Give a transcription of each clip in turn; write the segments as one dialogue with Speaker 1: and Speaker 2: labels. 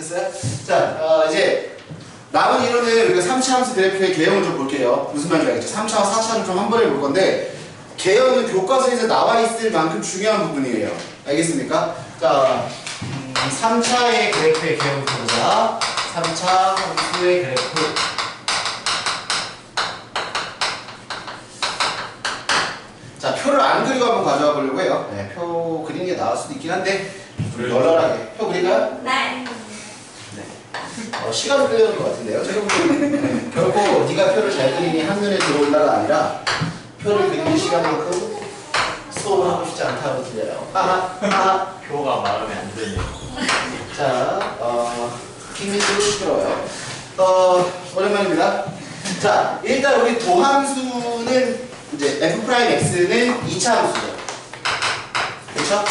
Speaker 1: 됐어요? 자, 어, 이제 남은 이론은 우리가 3차 함수 그래프의 개형을 좀 볼게요. 무슨 말인지 알겠죠? 3차와 4차를 좀 한 번에 볼 건데 개형은 교과서에서 나와 있을 만큼 중요한 부분이에요. 알겠습니까? 자, 음, 3차의 그래프의 개형을 보자. 3차 함수의 그래프. 자, 표를 안 그리고 한번 가져와 보려고 해요. 네, 표 그리는 게 나을 수도 있긴 한데 좀 널널하게. 표 그릴까요?
Speaker 2: 네.
Speaker 1: 어, 시간을 끌려는 것 같은데요. 제가 보기에는 네, 결코 네가 표를 잘 그리니 한눈에 들어온다가 아니라 표를 그리는 시간만큼 수업을 하고 싶지 않다고 들려요. 아하, 아하.
Speaker 3: 표가 마음에 안 드네요.
Speaker 1: 자, 어, 좀 시끄러워요. 어, 오랜만입니다. 자, 일단 우리 도함수는 이제 f 프라임 x는 2차 함수죠. 그렇죠?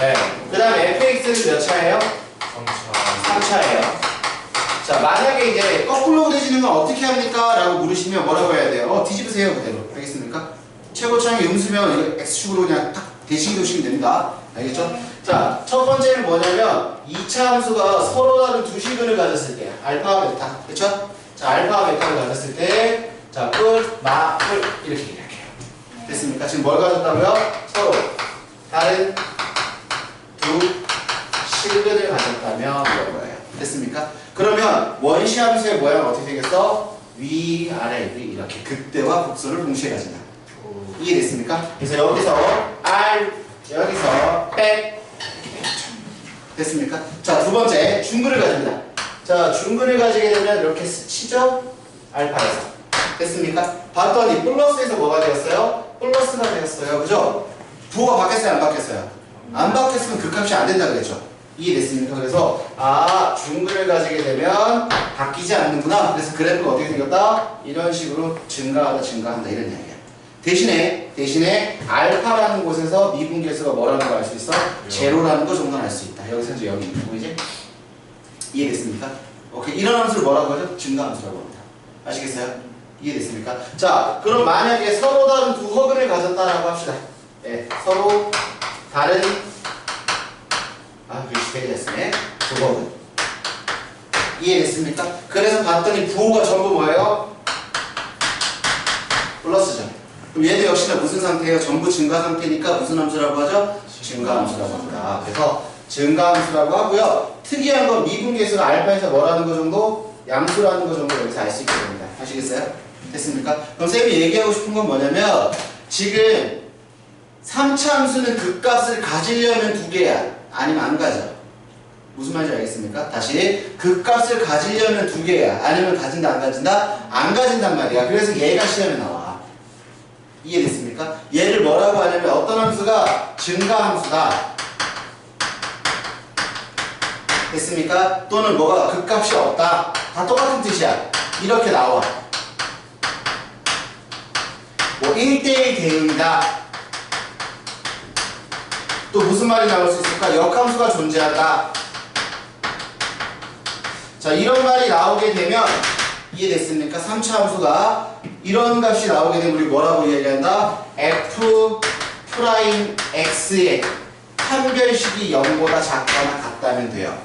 Speaker 1: 네. 그 다음에 fx는 몇 차예요?
Speaker 3: 3차.
Speaker 1: 3차예요. 자, 만약에 이제 거꾸로 그려지는 건 어떻게 합니까? 라고 물으시면 뭐라고 해야 돼요? 어, 뒤집으세요, 그대로. 알겠습니까? 최고차항이 음수면 이거 X축으로 그냥 딱 대칭해 두시면 됩니다. 알겠죠? 자, 첫 번째는 뭐냐면 2차 함수가 서로 다른 두 식을 가졌을 때 알파와 베타. 그쵸? 자, 알파와 베타를 가졌을 때 자, 끝, 마, 끝 이렇게 이야기해요. 됐습니까? 지금 뭘 가졌다고요? 서로 다른 두 실근을 가졌다면 이런 거예요. 됐습니까? 그러면 원시 함수의 모양은 어떻게 생겼어? 위, 아래, 위 이렇게 극대와 극소를 동시에 가진다. 이해됐습니까? 그래서 여기서 R, 여기서 백 됐습니까? 자, 두 번째 중근을 가집니다. 자, 중근을 가지게 되면 이렇게 스치죠? 알파에서. 됐습니까? 봤더니 플러스에서 뭐가 되었어요? 플러스가 되었어요. 그죠? 부호가 바뀌었어요? 안 바뀌었어요? 안 바뀌었으면 극값이 안 된다 그랬죠? 이해됐습니까? 그래서 아 중근을 가지게 되면 바뀌지 않는구나. 그래서 그래프가 어떻게 생겼다? 이런 식으로 증가하다 증가한다 이런 이야기야. 대신에 대신에 알파라는 곳에서 미분계수가 뭐라는 걸 알 수 있어? 제로라는 거 정도는 알 수 있다. 여기서 이제 여기 보이지? 이해됐습니까? 오케이 이런 함수를 뭐라고 하죠? 증가함수라고 합니다. 아시겠어요? 이해됐습니까? 자 그럼 만약에 서로 다른 두 허근을 가졌다라고 합시다. 네, 서로 다른 아 되게 됐네. 두 허근 이해됐습니까? 그래서 봤더니 부호가 전부 뭐예요? 플러스죠. 그럼 얘도 역시나 무슨 상태예요? 전부 증가 상태니까 무슨 함수라고 하죠? 증가 함수라고 합니다. 그래서 증가 함수라고 하고요. 특이한 건 미분계수가 알파에서 뭐라는 거 정도? 양수라는 거 정도 여기서 알 수 있게 됩니다. 아시겠어요? 됐습니까? 그럼 쌤이 얘기하고 싶은 건 뭐냐면 지금 3차 함수는 극값을 가지려면 두 개야. 아니면 안 가져. 무슨 말인지 알겠습니까? 다시 극값을 가지려면 두 개야. 아니면 가진다 안 가진다? 안 가진단 말이야. 그래서 얘가 시험에 나와. 이해됐습니까? 얘를 뭐라고 하냐면 어떤 함수가 증가함수다. 됐습니까? 또는 뭐가 극값이 없다. 다 똑같은 뜻이야. 이렇게 나와. 뭐 1대1 대응이다. 또 무슨 말이 나올 수 있을까? 역함수가 존재한다. 자, 이런 말이 나오게 되면 이해됐습니까? 3차 함수가 이런 값이 나오게 되면 우리 뭐라고 이야기한다? f 프라임 x의 판별식이 0보다 작거나 같다면 돼요.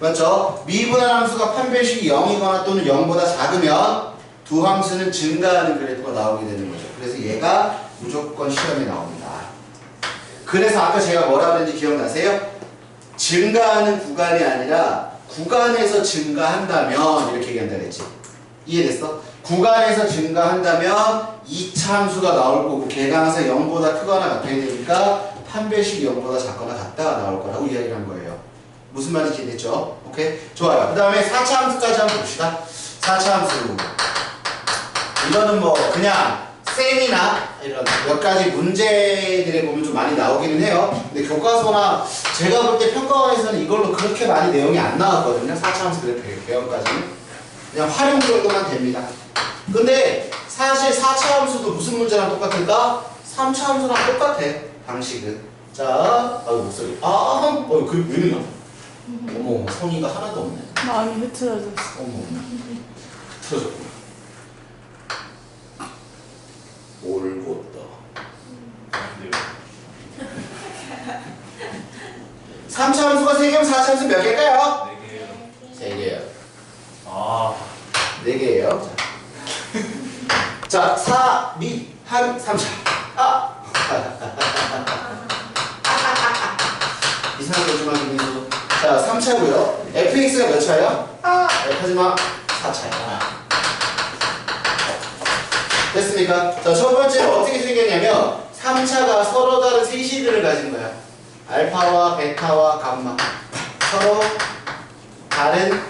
Speaker 1: 맞죠? 미분할 함수가 판별식이 0이거나 또는 0보다 작으면 두 함수는 증가하는 그래프가 나오게 되는 거죠. 그래서 얘가 무조건 시험에 나옵니다. 그래서 아까 제가 뭐라 그랬는지 기억나세요? 증가하는 구간이 아니라 구간에서 증가한다면 이렇게 얘기한다 그랬지. 이해됐어? 구간에서 증가한다면 2차 함수가 나올 거고 걔가 항상 0보다 크거나 같아야 되니까 판별식이 0보다 작거나 같다가 나올 거라고 이야기를 한 거예요. 무슨 말인지 이해됐죠? 오케이? 좋아요. 그 다음에 4차 함수까지 한번 봅시다. 4차 함수. 이거는 뭐 그냥 쌤이나 이런 몇 가지 문제들에 보면 좀 많이 나오기는 해요. 근데 교과서나 제가 볼 때 평가원에서는 이걸로 그렇게 많이 내용이 안 나왔거든요. 4차 함수 그래프 배경까지는. 그냥 활용 정도만 됩니다. 근데 사실 4차 함수도 무슨 문제랑 똑같을까? 3차 함수랑 똑같아. 방식은. 자, 아유 목소리. 아, 어, 그 왜냐? 어머, 성의가 하나도 없네.
Speaker 2: 마음이 흐트러졌어.
Speaker 1: 어머, 틀어졌구나. 올곧다. 3차 함수가 3개면 4차 함수 몇 개일까요?
Speaker 3: 네 개요.
Speaker 1: 3개예요.
Speaker 3: 아,
Speaker 1: 4개예요. 자, 4, 미, 한, 3차. 아! 이상하게 좀 하긴 해서. 자, 3차고요. fx가 몇 차예요? 아! 하지마 4차야. 됐습니까? 자, 첫 번째는 어떻게 생겼냐면 3차가 서로 다른 세 시들을 가진 거야. 알파와 베타와 감마. 서로 다른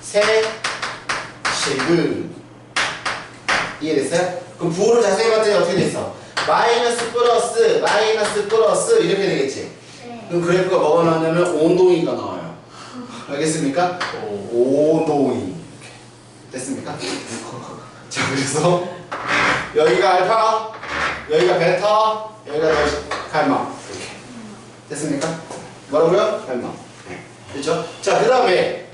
Speaker 1: 세 식을 이해됐어요? 그럼 부호를 자세히 봤더니 어떻게 됐어? 마이너스 플러스 마이너스 플러스 이렇게 되겠지?
Speaker 2: 네.
Speaker 1: 그럼 그래프가 뭐가 나오냐면 온동이가 나와요 알겠습니까?
Speaker 3: 오.
Speaker 1: 온동이 됐습니까? 자 그래서 여기가 알파 여기가 베타 여기가 갈마 이렇게 됐습니까? 뭐라고요? 갈마 됐죠? 자 그 다음에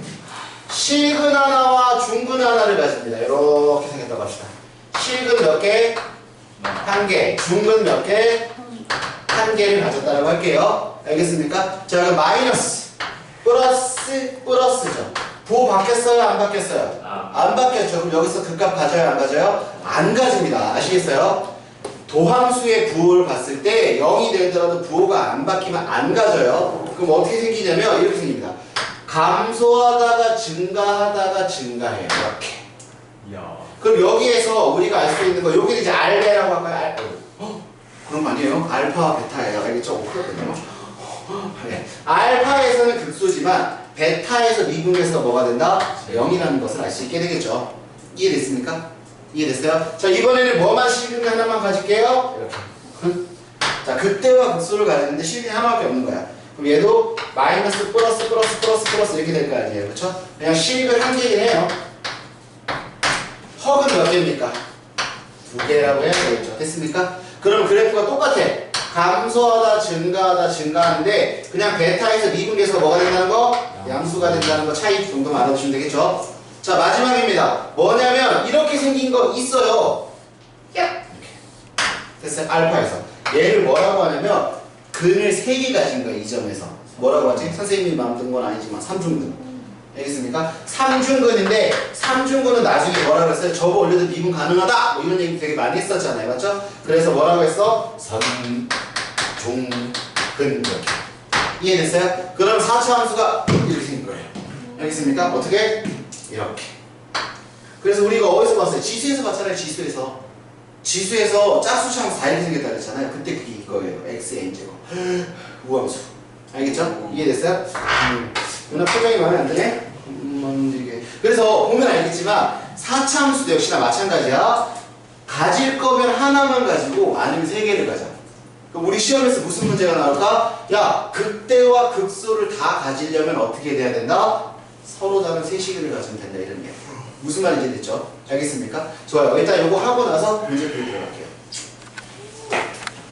Speaker 1: 실근 하나와 중근 하나를 가집니다. 이렇게 생겼다고 합시다. 실근 몇 개? 한 개. 중근 몇 개? 한 개를 가졌다고 할게요. 알겠습니까? 자, 그럼 마이너스, 플러스, 플러스죠. 부호 바뀌었어요? 안 바뀌었어요?
Speaker 3: 아.
Speaker 1: 안 바뀌었죠. 그럼 여기서 극값 가져요? 안 가져요? 안 가집니다. 아시겠어요? 도함수의 부호를 봤을 때 0이 되더라도 부호가 안 바뀌면 안 가져요. 그럼 어떻게 생기냐면 이렇게 생깁니다. 감소하다가 증가하다가 증가해요. 이렇게.
Speaker 3: 이야.
Speaker 1: 그럼 여기에서 우리가 알 수 있는 거 여기는 이제 알베라고 할까요? 알, 어? 그런 거 아니에요? 알파, 베타예요. 알겠죠? 어, 그렇거든요. 네. 알파에서는 극소지만 베타에서 미분해서 뭐가 된다? 0이라는 것을 알 수 있게 되겠죠. 이해됐습니까? 이해됐어요? 자 이번에는 뭐만 실근 하나만 가질게요. 이렇게. 응? 자 극대와 극소를 가지는데 실근이 하나밖에 없는 거야. 그럼 얘도 마이너스 플러스 플러스 플러스 플러스 이렇게 될 거 아니에요. 그렇죠? 그냥 실근 한 개긴 해요. 허근 몇 개입니까? 두 개라고 해야 되겠죠. 됐습니까? 그럼 그래프가 똑같아. 감소하다, 증가하다, 증가하는데 그냥 베타에서 미분계수가 뭐가 된다는 거? 양수가 된다는 거 차이 정도만 알아두시면 되겠죠. 자 마지막입니다. 뭐냐면 이렇게 생긴 거 있어요. 야! 됐어요? 알파에서. 얘를 뭐라고 하냐면 근을 세개 가 진 거예요. 이 점에서. 뭐라고 하지? 선생님이 만든 건 아니지만 삼중근. 알겠습니다. 삼중근인데 삼중근은 나중에 뭐라고 했어요? 저거 올려도 미분 가능하다. 뭐 이런 얘기 되게 많이 했었잖아요, 맞죠? 그래서 뭐라고 했어? 선 이렇게 이해됐어요? 그럼 4차 함수가 이렇게 생긴 거예요. 알겠습니까? 어떻게? 이렇게. 그래서 우리가 어디서 봤어요? 지수에서 봤잖아요, 지수에서. 지수에서 짝수차 함수 다 이렇게 생겼다 그랬잖아요. 그때 그게 이거예요. x n 제곱. 우함수. 알겠죠? 이해됐어요? 음. 누나 표정이 마음에 안 드네? 음. 그래서 보면 알겠지만 4차 함수도 역시나 마찬가지야. 가질 거면 하나만 가지고 아니면 세 개를 가져. 그럼 우리 시험에서 무슨 문제가 나올까? 야, 극대와 극소를 다 가지려면 어떻게 돼야 된다? 서로 다른 세 시기를 가지면 된다 이런 게. 무슨 말인지 됐죠? 알겠습니까? 좋아요. 일단 이거 하고 나서 문제 풀이 들어갈게요.